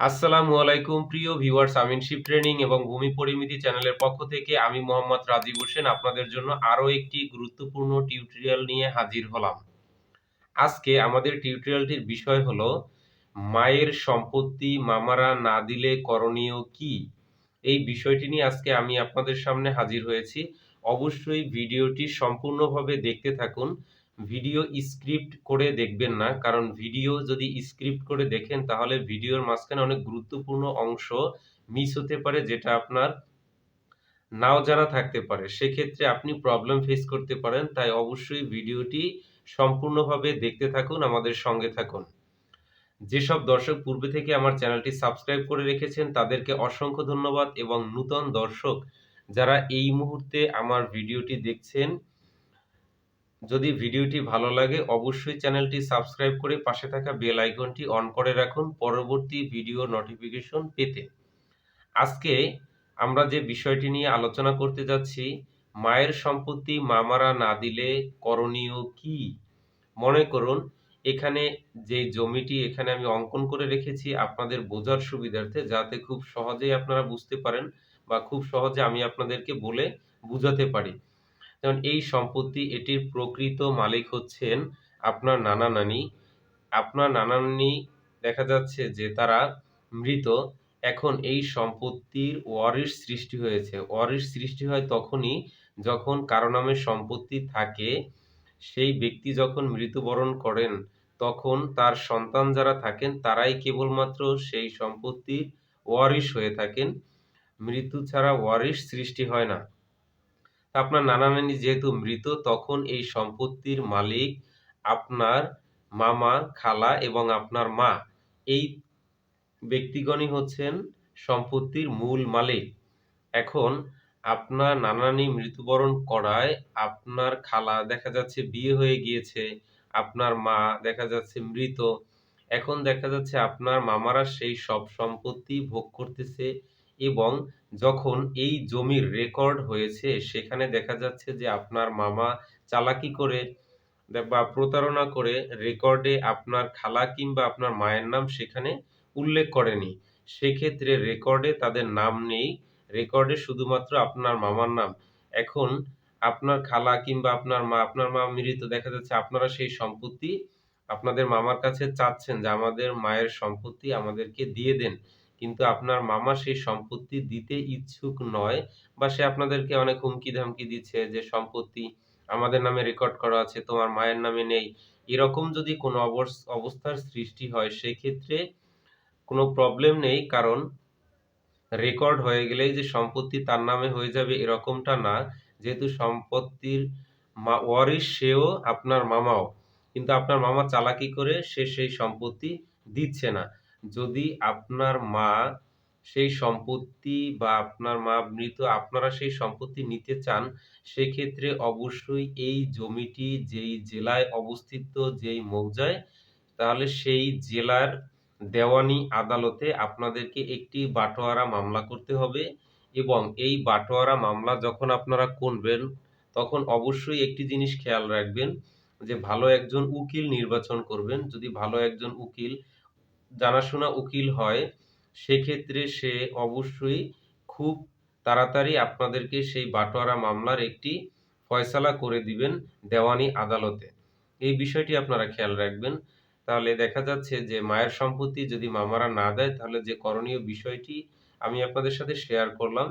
আসসালামু আলাইকুম, প্রিয় ভিউয়ার্স আমিনশিপ ট্রেনিং এবং ভূমি পরিমিতি চ্যানেলের পক্ষ থেকে আমি মোহাম্মদ রাজীব হোসেন আপনাদের জন্য আরও একটি গুরুত্বপূর্ণ টিউটোরিয়াল নিয়ে হাজির হলাম। আজকে আমাদের টিউটোরিয়ালটির বিষয় হলো, মায়ের সম্পত্তি মামারা না দিলে করণীয় কি? এই বিষয়টি নিয়ে আজকে আমি আপনাদের সামনে হাজির হয়েছি। অবশ্যই ভিডিওটি সম্পূর্ণভাবে দেখতে থাকুন। ভিডিও স্ক্রিপ্ট করে দেখবেন না। কারণ ভিডিও যদি স্ক্রিপ্ট করে দেখেন, তাহলে ভিডিওর মাঝখানে অনেক গুরুত্বপূর্ণ অংশ মিস হতে পারে, যেটা আপনার নাও জানা থাকতে পারে। সেক্ষেত্রে আপনি প্রবলেম ফেস করতে পারেন। তাই অবশ্যই ভিডিওটি সম্পূর্ণভাবে দেখতে থাকুন, আমাদের সঙ্গে থাকুন। যেসব দর্শক পূর্বে থেকে আমার চ্যানেলটি সাবস্ক্রাইব করে রেখেছেন, তাদেরকে অসংখ্য ধন্যবাদ এবং নূতন দর্শক যারা এই মুহূর্তে আমার ভিডিওটি দেখছেন যদি ভিডিওটি ভালো লাগে, অবশ্যই চ্যানেলটি সাবস্ক্রাইব করে পাশে থাকা বেল আইকনটি অন করে রাখুন পরবর্তী ভিডিও নোটিফিকেশন পেতে। আজকে আমরা যে বিষয়টি নিয়ে আলোচনা করতে যাচ্ছি, মায়ের সম্পত্তি মামারা না দিলে করণীয় কি? মনে করুন, এখানে যে জমিটি এখানে আমি অঙ্কন করে রেখেছি, আপনাদের বোঝার সুবিধার্থে, যাতে খুব সহজেই আপনারা বুঝতে পারেন বা খুব সহজে আমি আপনাদেরকে বলে বুঝাতে পারি। যেমন এই সম্পত্তি এটির প্রকৃত মালিক হচ্ছেন আপনার নানা নানি। আপনার নানা নানি দেখা যাচ্ছে যে তারা মৃত। এখন এই সম্পত্তির ওয়ারিশ সৃষ্টি হয়েছে। ওয়ারিশ সৃষ্টি হয় তখনই যখন কারও নামে সম্পত্তি থাকে। সেই ব্যক্তি যখন মৃত্যুবরণ করেন, তখন তার সন্তান যারা থাকেন, তারাই কেবলমাত্র সেই সম্পত্তির ওয়ারিশ হয়ে থাকেন। মৃত্যু ছাড়া ওয়ারিশ সৃষ্টি হয় না। আপনার নানা নানি যেহেতু মৃত, তখন এই সম্পত্তির মালিক আপনার মামা, খালা এবং আপনার মা। এই ব্যক্তিগণই হচ্ছেন সম্পত্তির মূল মালিক। এখন আপনার নানানি মৃত্যুবরণ করায় আপনার খালা দেখা যাচ্ছে বিয়ে হয়ে গিয়েছে, আপনার মা দেখা যাচ্ছে মৃত। এখন দেখা যাচ্ছে আপনার মামারা সেই সব সম্পত্তি ভোগ করতেছে এবং যখন এই জমির রেকর্ড হয়েছে, সেখানে দেখা যাচ্ছে যে আপনার মামা চালাকি করে বা প্রতারণা করে রেকর্ডে আপনার খালা কিংবা আপনার মায়ের নাম সেখানে উল্লেখ করেনি। সেক্ষেত্রে রেকর্ডে তাদের নাম নেই রেকর্ডে শুধুমাত্র আপনার মামার নাম। এখন আপনার খালা কিংবা আপনার মা আপনার মা মৃত, দেখা যাচ্ছে আপনারা সেই সম্পত্তি আপনাদের মামার কাছে চাচ্ছেন যে আমাদের মায়ের সম্পত্তি আমাদেরকে দিয়ে দেন। কিন্তু আপনার মামা সেই সম্পত্তি দিতে ইচ্ছুক নয় বা সে আপনাদেরকে অনেক হুমকি ধামকি দিচ্ছে যে, সম্পত্তি আমাদের নামে রেকর্ড করা আছে, তোমার মায়ের নামে নেই। এরকম যদি কোনো অবস্থার সৃষ্টি হয়, সেক্ষেত্রে কোনো প্রবলেম নেই, কারণ রেকর্ড হয়ে গেলেই যে সম্পত্তি তার নামে হয়ে যাবে এরকমটা না। যেহেতু সম্পত্তির মা, ওয়ারিশ সেও আপনার মামাও। কিন্তু আপনার মামা চালাকি করে সে সেই সম্পত্তি দিচ্ছে না। যদি আপনার মা সেই সম্পত্তি বা আপনার মা মৃত, আপনারা সেই সম্পত্তি নিতে চান, সেক্ষেত্রে অবশ্যই এই জমিটি যেই জেলায় অবস্থিত, যেই মৌজায়, তাহলে সেই জেলার দেওয়ানি আদালতে আপনাদেরকে একটি বাটোয়ারা মামলা করতে হবে এবং এই বাটোয়ারা মামলা যখন আপনারা করবেন, তখন অবশ্যই একটি জিনিস খেয়াল রাখবেন যে ভালো একজন উকিল নির্বাচন করবেন। যদি ভালো একজন উকিল জানাশোনা উকিল হয়, সেক্ষেত্রে সে অবশ্যই খুব তাড়াতাড়ি আপনাদেরকে সেই বাটোয়ারা মামলার একটি ফয়সালা করে দিবেন দেওয়ানি আদালতে। এই বিষয়টি আপনারা খেয়াল রাখবেন। তাহলে দেখা যাচ্ছে যে মায়ের সম্পত্তি যদি মামারা না দেয়, তাহলে যে করণীয় বিষয়টি আমি আপনাদের সাথে শেয়ার করলাম।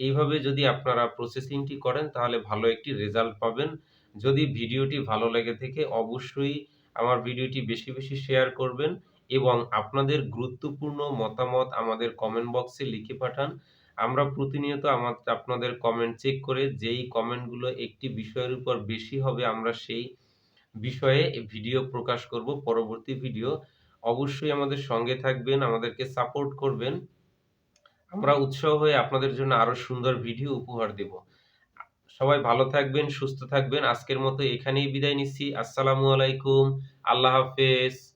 এইভাবে যদি আপনারা প্রসেসিংটি করেন, তাহলে ভালো একটি রেজাল্ট পাবেন। যদি ভিডিওটি ভালো লেগে থেকে, অবশ্যই আমার ভিডিওটি বেশি বেশি শেয়ার করবেন। এবং আপনাদের গুরুত্বপূর্ণ মতামত আমাদের কমেন্ট বক্সে লিখে পাঠান। আমরা প্রতিনিয়ত আমার আপনাদের কমেন্ট চেক করে যেই কমেন্টগুলো একটি বিষয়ের উপর বেশি হবে, আমরা সেই বিষয়ে ভিডিও প্রকাশ করব, পরবর্তী ভিডিও অবশ্যই আমাদের সঙ্গে থাকবেন, আমাদেরকে সাপোর্ট করবেন। আমরা উৎসাহ হয়ে আপনাদের জন্য আরও সুন্দর ভিডিও উপহার দেব। সবাই ভালো থাকবেন, সুস্থ থাকবেন। আজকের মতো এখানেই বিদায় নিচ্ছি। আসসালামু আলাইকুম। আল্লাহ হাফেজ।